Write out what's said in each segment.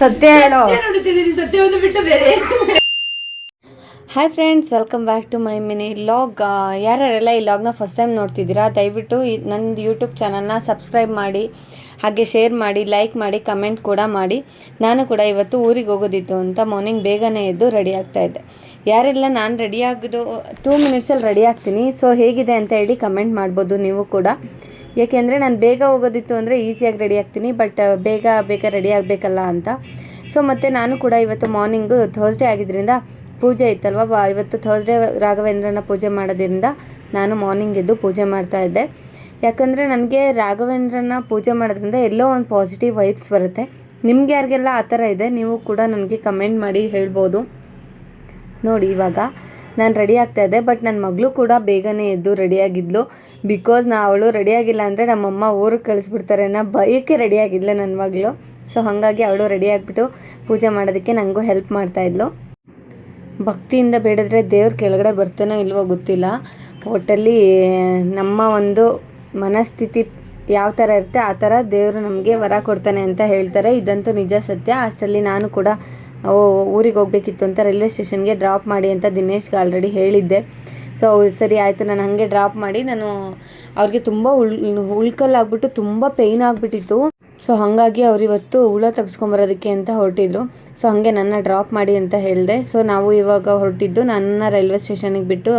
ಸತ್ಯ ಹೇಳೋ. ಸತ್ಯವನ್ನು ಬಿಟ್ಟು ಬೇರೆ. Hi friends welcome back to my mini log ಯಾರ್ಯಾರೆಲ್ಲ ಈ ಲಾಗ್ನ ಫಸ್ಟ್ ಟೈಮ್ ನೋಡ್ತಿದ್ದೀರಾ ದಯವಿಟ್ಟು ನಂದು ಯೂಟ್ಯೂಬ್ ಚಾನಲ್ನ ಸಬ್ಸ್ಕ್ರೈಬ್ ಮಾಡಿ ಹಾಗೆ ಶೇರ್ ಮಾಡಿ ಲೈಕ್ ಮಾಡಿ ಕಮೆಂಟ್ ಕೂಡ ಮಾಡಿ. ನಾನು ಕೂಡ ಇವತ್ತು ಊರಿಗೆ ಹೋಗೋದಿತ್ತು ಅಂತ ಮಾರ್ನಿಂಗ್ ಬೇಗನೆ ಎದ್ದು ರೆಡಿ ಆಗ್ತಾ ಇದ್ದೆ. ಯಾರೆಲ್ಲ ನಾನು ರೆಡಿ ಆಗೋದು ಟೂ ಮಿನಿಟ್ಸಲ್ಲಿ ರೆಡಿ ಆಗ್ತೀನಿ. ಸೊ ಹೇಗಿದೆ ಅಂತ ಹೇಳಿ ಕಮೆಂಟ್ ಮಾಡ್ಬೋದು ನೀವು ಕೂಡ. ಯಾಕೆಂದರೆ ನಾನು ಬೇಗ ಹೋಗೋದಿತ್ತು ಅಂದರೆ ಈಸಿಯಾಗಿ ರೆಡಿ ಆಗ್ತೀನಿ ಬಟ್ ಬೇಗ ಬೇಗ ರೆಡಿ ಆಗಬೇಕಲ್ಲ ಅಂತ. ಸೊ ಮತ್ತು ನಾನು ಕೂಡ ಇವತ್ತು ಮಾರ್ನಿಂಗು ಥರ್ಸ್ಡೇ ಆಗಿದ್ದರಿಂದ ಪೂಜೆ ಇತ್ತಲ್ವ ಇವತ್ತು ಥರ್ಸ್ಡೇ ರಾಘವೇಂದ್ರನ ಪೂಜೆ ಮಾಡೋದ್ರಿಂದ ನಾನು ಮಾರ್ನಿಂಗ್ ಎದ್ದು ಪೂಜೆ ಮಾಡ್ತಾ ಇದ್ದೆ. ಯಾಕಂದರೆ ನನಗೆ ರಾಘವೇಂದ್ರನ ಪೂಜೆ ಮಾಡೋದ್ರಿಂದ ಎಲ್ಲೋ ಒಂದು ಪಾಸಿಟಿವ್ ವೈಬ್ಸ್ ಬರುತ್ತೆ. ನಿಮ್ಗೆ ಯಾರಿಗೆಲ್ಲ ಆ ಥರ ಇದೆ, ನೀವು ಕೂಡ ನನಗೆ ಕಮೆಂಟ್ ಮಾಡಿ ಹೇಳ್ಬೋದು. ನೋಡಿ ಇವಾಗ ನಾನು ರೆಡಿ ಆಗ್ತಾ ಇದ್ದೆ ಬಟ್ ನನ್ನ ಮಗಳು ಕೂಡ ಬೇಗನೆ ಎದ್ದು ರೆಡಿಯಾಗಿದ್ಲು ಬಿಕಾಸ್ ನಾ ಅವಳು ರೆಡಿಯಾಗಿಲ್ಲ ಅಂದರೆ ನಮ್ಮಮ್ಮ ಊರಿಗೆ ಕಳಿಸ್ಬಿಡ್ತಾರೆ ನಾ ಭಯಕ್ಕೆ ರೆಡಿಯಾಗಿದ್ಲು ನನ್ನ ಮಗಳು. ಸೊ ಹಾಗಾಗಿ ಅವಳು ರೆಡಿ ಆಗಿಬಿಟ್ಟು ಪೂಜೆ ಮಾಡೋದಕ್ಕೆ ನನಗೂ ಹೆಲ್ಪ್ ಮಾಡ್ತಾಯಿದ್ಲು ಭಕ್ತಿಯಿಂದ ಬೇಡಿದ್ರೆ ದೇವ್ರ ಕೆಳಗಡೆ ಬರ್ತಾನೋ ಇಲ್ವೋ ಗೊತ್ತಿಲ್ಲ. ಒಟ್ಟಲ್ಲಿ ನಮ್ಮ ಒಂದು ಮನಸ್ಥಿತಿ ಯಾವ ಥರ ಇರುತ್ತೆ ಆ ಥರ ದೇವರು ನಮಗೆ ವರ ಕೊಡ್ತಾನೆ ಅಂತ ಹೇಳ್ತಾರೆ. ಇದಂತೂ ನಿಜ ಸತ್ಯ. ಅಷ್ಟರಲ್ಲಿ ನಾನು ಕೂಡ ಊರಿಗೆ ಹೋಗ್ಬೇಕಿತ್ತು ಅಂತ ರೈಲ್ವೆ ಸ್ಟೇಷನ್ಗೆ ಡ್ರಾಪ್ ಮಾಡಿ ಅಂತ ದಿನೇಶ್ಗೆ ಆಲ್ರೆಡಿ ಹೇಳಿದ್ದೆ. ಸೊ ಸರಿ ಆಯಿತು, ನಾನು ಹಾಗೆ ಡ್ರಾಪ್ ಮಾಡಿ ನಾನು ಅವ್ರಿಗೆ ತುಂಬ ಉಳ್, ಉಳ್ಕಲ್ಲಾಗ್ಬಿಟ್ಟು ತುಂಬ ಪೇಯ್ನ್ ಆಗಿಬಿಟ್ಟಿತ್ತು. ಸೊ ಹಾಗಾಗಿ ಅವ್ರು ಇವತ್ತು ಹುಳ ತೆಗೆಸ್ಕೊಂಬರೋದಕ್ಕೆ ಅಂತ ಹೊರಟಿದ್ರು. ಸೊ ಹಾಗೆ ನನ್ನ ಡ್ರಾಪ್ ಮಾಡಿ ಅಂತ ಹೇಳಿದೆ. ಸೊ ನಾವು ಇವಾಗ ಹೊರಟಿದ್ದು ನನ್ನ ರೈಲ್ವೆ ಸ್ಟೇಷನಿಗೆ ಬಿಟ್ಟು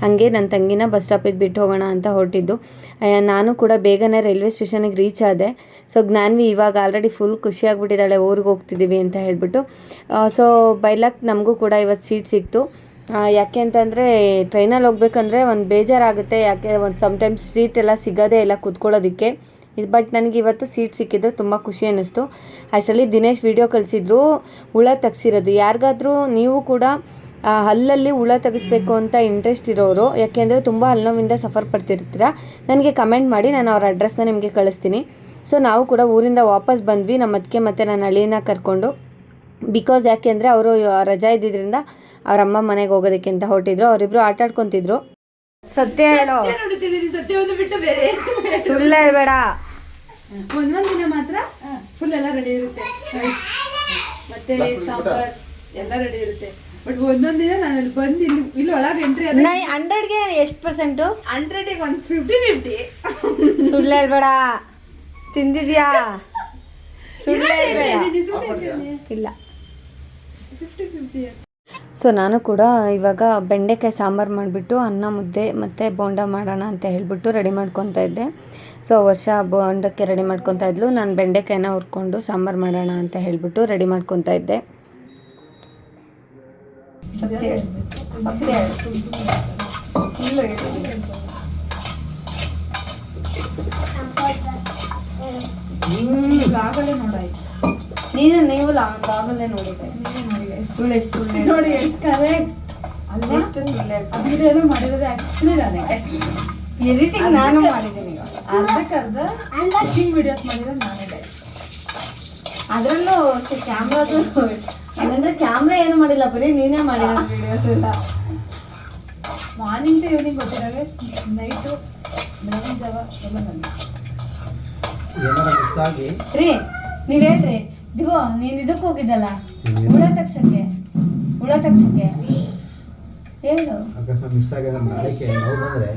ಹಾಗೆ ನನ್ನ ತಂಗಿನ ಬಸ್ ಸ್ಟಾಪಿಗೆ ಬಿಟ್ಟು ಹೋಗೋಣ ಅಂತ ಹೊರಟಿದ್ದು. ನಾನು ಕೂಡ ಬೇಗನೆ ರೈಲ್ವೆ ಸ್ಟೇಷನಿಗೆ ರೀಚ್ ಆದೆ. ಸೊ, ಜ್ಞಾನ್ವಿ ಇವಾಗ ಆಲ್ರೆಡಿ ಫುಲ್ ಖುಷಿಯಾಗ್ಬಿಟ್ಟಿದ್ದಾಳೆ, ಊರಿಗೆ ಹೋಗ್ತಿದ್ದೀವಿ ಅಂತ ಹೇಳಿಬಿಟ್ಟು. ಸೊ ಬೈಲಕ್ ನಮಗೂ ಕೂಡ ಇವತ್ತು ಸೀಟ್ ಸಿಕ್ತು. ಯಾಕೆ ಅಂತಂದರೆ ಟ್ರೈನಲ್ಲಿ ಹೋಗ್ಬೇಕಂದ್ರೆ ಒಂದು ಬೇಜಾರಾಗುತ್ತೆ. ಯಾಕೆ, ಒಂದು ಸಮ್ಟೈಮ್ಸ್ ಸೀಟ್ ಎಲ್ಲ ಸಿಗೋದೇ ಇಲ್ಲ ಕೂತ್ಕೊಳ್ಳೋದಕ್ಕೆ. ಬಟ್ ನನಗೆ ಇವತ್ತು ಸೀಟ್ ಸಿಕ್ಕಿದ್ದು ತುಂಬ ಖುಷಿ ಅನ್ನಿಸ್ತು. ಅಷ್ಟರಲ್ಲಿ ದಿನೇಶ್ ವಿಡಿಯೋ ಕಳಿಸಿದ್ರು, ಹುಳ ತೆಗ್ಸಿರೋದು. ಯಾರಿಗಾದ್ರೂ ನೀವು ಕೂಡ ಹಲ್ಲಲ್ಲಿ ಹುಳ ತೆಗೆಸ್ಬೇಕು ಅಂತ ಇಂಟ್ರೆಸ್ಟ್ ಇರೋರು. ಯಾಕೆಂದರೆ ತುಂಬ ಹಲ್ಲುನೋವಿಂದ ಸಫರ್ ಪಡ್ತಿರ್ತೀರ? ನನಗೆ ಕಮೆಂಟ್ ಮಾಡಿ ನಾನು ಅವ್ರ ಅಡ್ರೆಸ್ನ ನಿಮಗೆ ಕಳಿಸ್ತೀನಿ. ಸೊ ನಾವು ಕೂಡ ಊರಿಂದ ವಾಪಸ್ ಬಂದ್ವಿ. ನಮ್ಮ ಅದಕ್ಕೆ ಮತ್ತು ನನ್ನ ಅಳಿನ ಕರ್ಕೊಂಡು. ಬಿಕಾಸ್ ಯಾಕೆಂದರೆ ಅವರು ರಜಾ ಇದ್ದಿದ್ದರಿಂದ ಅವ್ರ ಅಮ್ಮ ಮನೆಗೆ ಹೋಗೋದಕ್ಕೆ ಅಂತ ಹೊರಟಿದ್ರು. ಅವರಿಬ್ರು ಆಟ ಆಡ್ಕೊತಿದ್ರು. ಸತ್ಯ ಹೇಳು. ನೋಡುತ್ತಿದ್ದೀನಿ ಬೇಡ ಬಿಟ್ಟು ಬೇರೆ ಸುಳ್ಳು ಹೇಳ್ಬೇಡ ಒಂದೊಂದ್ ದಿನ ಮಾತ್ರ ಫುಲ್ ಎಲ್ಲ ರೆಡಿ ಇರುತ್ತೆ. ಮತ್ತೆ ಸಾಂಬಾರ್ ಎಲ್ಲ ರೆಡಿ ಇರುತ್ತೆ. ಬಟ್ ಒಂದೊಂದ್ ದಿನ ನಾನು ಅಲ್ಲಿ ಬಂದು ಇಲ್ಲಿ ಇಲ್ಲಿ ಒಳಗೆ ಎಂಟ್ರಿ ಆದ್ರೆ ನೈ ಹಂಡ್ರೆಡ್ಗೆ ಎಷ್ಟು ಪರ್ಸೆಂಟು ಹಂಡ್ರೆಡಿಗೆ ಒಂದು ಫಿಫ್ಟಿ ಫಿಫ್ಟಿ ಸುಳ್ಳು ಹೇಳ್ಬೇಡ. ತಿಂದಿದ್ಯಾ? ಸುಳ್ಳು ಹೇಳ್ಬೇಡ. ಇಲ್ಲ ಫಿಫ್ಟಿ ಫಿಫ್ಟಿ ಸೊ ನಾನು ಕೂಡ ಇವಾಗ ಬೆಂಡೆಕಾಯಿ ಸಾಂಬಾರು ಮಾಡಿಬಿಟ್ಟು ಅನ್ನ ಮುದ್ದೆ ಮತ್ತು ಬೋಂಡ ಮಾಡೋಣ ಅಂತ ಹೇಳಿಬಿಟ್ಟು ರೆಡಿ ಮಾಡ್ಕೊತಾ ಇದ್ದೆ. ಸೊ ವರ್ಷ ಬೋಂಡಕ್ಕೆ ರೆಡಿ ಮಾಡ್ಕೊತಾ ಇದ್ಲು. ನಾನು ಬೆಂಡೆಕಾಯಿನ ಹುರ್ಕೊಂಡು ಸಾಂಬಾರು ಮಾಡೋಣ ಅಂತ ಹೇಳಿಬಿಟ್ಟು ರೆಡಿ ಮಾಡ್ಕೊತಾ ಇದ್ದೆ. ಆಗಲೇ ನೋಡಾಯ್ತು ನೀನು ನೀವು ಲಾಗಲ್ಲೇ ನೋಡಿದ್ದೆ ಸುಳ್ಳು ಎಷ್ಟು ಸುಳ್ಳು ನೋಡಿ ಕರೆಕ್ಟ್ ಎಷ್ಟು ಸುಳ್ಳು ಅದು ವಿಡಿಯೋ ಮಾಡಿರೋದು ಆಕ್ಚುಲಿ ನಾನೇ ಎಡಿಟಿಂಗ್ ನಾನು ಮಾಡಿದ್ದೀನಿ ಅರ್ಧಕ್ಕರ್ಧ ಕುಕಿಂಗ್ ವಿಡಿಯೋಸ್ ಮಾಡಿರೋದು ನಾನೇ guys. ಅದರಲ್ಲೂ ಕ್ಯಾಮ್ರಾದು ಏನಂದ್ರೆ ಕ್ಯಾಮ್ರಾ ಏನು ಮಾಡಿಲ್ಲ ಬರೀ ನೀನೇ ಮಾಡಿದ ವಿಡಿಯೋಸ್ ಎಲ್ಲ. ಮಾರ್ನಿಂಗ್ ಟು ಈವ್ನಿಂಗ್ ಗೊತ್ತಿರವೆ ನೈಟು ಬೆಳಗಿನ ಜಾವ ಎಲ್ಲ ಬಂದ ರೀ ನೀವ್ ಹೇಳ್ರಿ. ದಿಗೋ ನೀನ್ ಇದಕ್ಕೆ ಹೋಗಿದ್ದಲ್ಲ? ಹುಳ ತಗ್ಸಕ್ಕೆ? ಹುಳ ತಗ್ಸಕ್ಕೆ? ಹೇಳು. ಅಕಸ್ಮಾತ್ ಮಿಸ್ ಆಗಿದ್ರೆ ನಾಳೆಗೆ ನೋವು ಬಂದ್ರೆ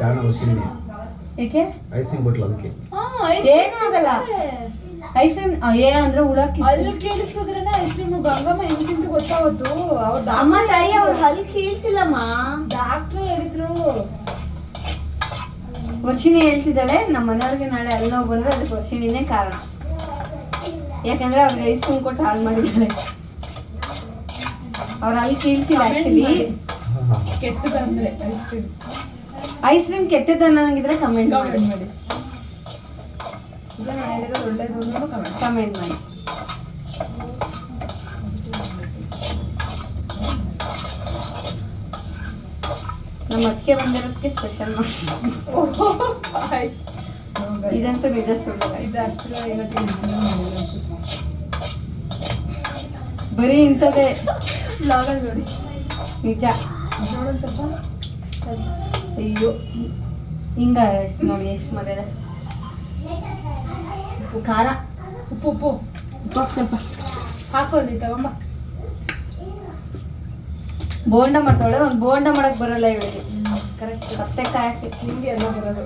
ಕಾರಣ ವಸೀಲಿನಿ ಏಕೆ? ಐಸ್ ಕ್ರೀಮ್ ಕೊಟ್ಲು ಅದಕ್ಕೆ. ಏನೂ ಆಗಲ್ಲ. ಐಸನ್ ಏ ಅಂದ್ರೆ ಹುಳ. ಅಲ್ಲಿ ಕೇಳಿಸಿದ್ರೇನೆ ಐಸ್ ಕ್ರೀಮ್ ಗಂಗಮ್ಮ ಹೆಂಗ್ ತಿಂದು ಗೊತ್ತಾವತ್ತು ಅವ್ರ ಅಮ್ಮ ತಾಯಿ ಅವ್ರ ಹಲ್ ಕೀಳ್ಸಿಲ್ಲಮ್ಮ. ಡಾಕ್ಟ್ರು ಹೇಳಿದ್ರು. ವರ್ಷಿಣಿ ಹೇಳ್ತಿದ್ದಾಳೆ ನಮ್ಮ ಮನೆಯವ್ರಿಗೆ ನಾಳೆ ಅಲ್ಲಿ ನೋವು ಬಂದ್ರೆ ಅದಕ್ಕೆ ವರ್ಷಿಣಿನೇ ಕಾರಣ. ಯಾಕಂದ್ರೆ ಅವ್ರಿಗೆ ಐಸ್ ಕ್ರೀಮ್ ಕೊಟ್ಟು ಹಾಳು ಮಾಡಿದ್ದಾಳೆ ಅವ್ರ ಅಲ್ಲಿ ಕೀಳ್ಸಿ ಆಕ್ಚುಲಿ ಕೆಟ್ಟದಂದ್ರೆ ಐಸ್ ಕ್ರೀಮ್ ಐಸ್ ಕ್ರೀಮ್ ಕೆಟ್ಟದ್ದು ಅನ್ನೋಂಗಿದ್ರೆ ಕಮೆಂಟ್ ಮಾಡಿ. ಕಮೆಂಟ್ ಮಾಡಿ ಈಗ ನಾನು ಹೇಳಿರೋದು ಒಳ್ಳೇದು ಅನ್ನೋದು ಕಮೆಂಟ್ ಕಮೆಂಟ್ ಮಾಡಿ ನಮ್ಮ ಅದಕ್ಕೆ ಬಂದಿರೋದಕ್ಕೆ ಸ್ಪೆಷಲ್ ಮಾಡಿ ಇದಂತೂ ನಿಜ ಸುಳ್ಳು guys. ಇದು ಆಕ್ಚುಲಿ ಇವತ್ತಿನ ಅನ್ಸುತ್ತೆ ಬರೀ ಇಂಥದ್ದೇ ಬ್ಲಾಗಲ್ಲಿ ನೋಡಿ ನಿಜ ನೋಡೋದು ಸ್ವಲ್ಪ ಸರಿ ಅಯ್ಯೋ ಹಿಂಗ ಎಷ್ಟ್ ನೋಡಿ ಎಷ್ಟು ಮರ್ಯಾದೆ ಖಾರ. ಉಪ್ಪು ಉಪ್ಪು. ಉಪ್ಪು ಸ್ವಲ್ಪ. ಹಾಕೋಲಿ ತಗೊಂಬ. ಬೋಂಡ ಮಾಡ್ತಾಳೆ ಒಂದು ಬೋಂಡ ಮಾಡಕ್ ಬರಲ್ಲ ಇವಳಿಗೆ. ಕರೆಕ್ಟ್ ಮತ್ತೆ ಕಾಯಕ್ಕೆ ನಿಮ್ಗೆ ಎಲ್ಲ ಬರೋದು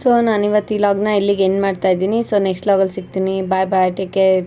ಸೊ ನಾನು ಇವತ್ತು ಈ ಲಾಗ್ನ ಇಲ್ಲಿಗೆ ಎಂಡ್ ಮಾಡ್ತಾ ಇದ್ದೀನಿ. ಸೊ ನೆಕ್ಸ್ಟ್ ಲಾಗಲ್ಲಿ ಸಿಗ್ತೀನಿ. ಬಾಯ್ ಬಾಯ್ ಟೇಕ್ ಕೇರ್